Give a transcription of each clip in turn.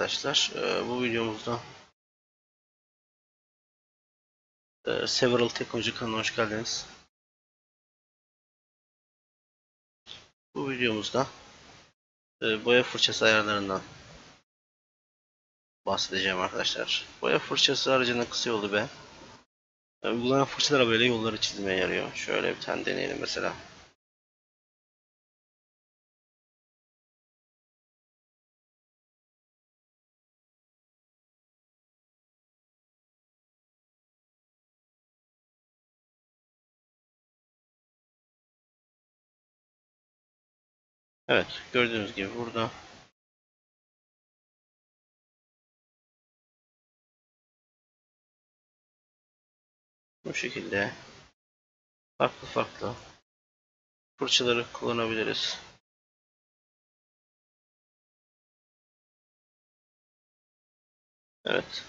Arkadaşlar e, bu videomuzda e, Several Teknoloji kanalına hoş geldiniz. Bu videomuzda e, boya fırçası ayarlarından bahsedeceğim arkadaşlar. Boya fırçası aracının kısa yolu. E, Uygulanan fırçalar böyle yolları çizmeye yarıyor. Şöyle bir tane deneyelim mesela. Evet, gördüğünüz gibi burada bu şekilde farklı farklı fırçaları kullanabiliriz. Evet.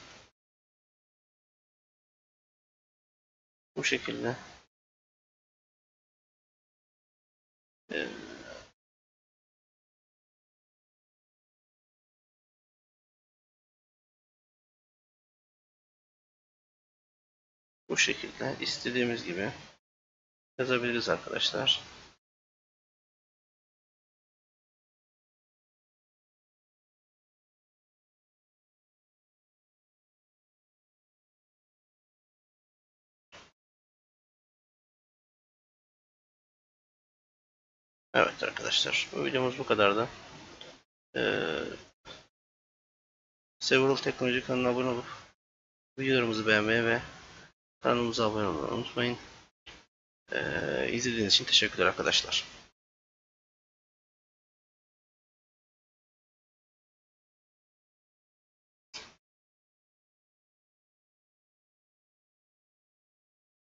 Bu şekilde. Ee, Bu şekilde istediğimiz gibi yazabiliriz arkadaşlar. Evet arkadaşlar bu videomuz bu kadardı. Ee, Several Teknoloji kanalına abone olup videolarımızı beğenmeyi ve kanalımıza abone olmayı unutmayın. Ee, izlediğiniz için teşekkürler arkadaşlar.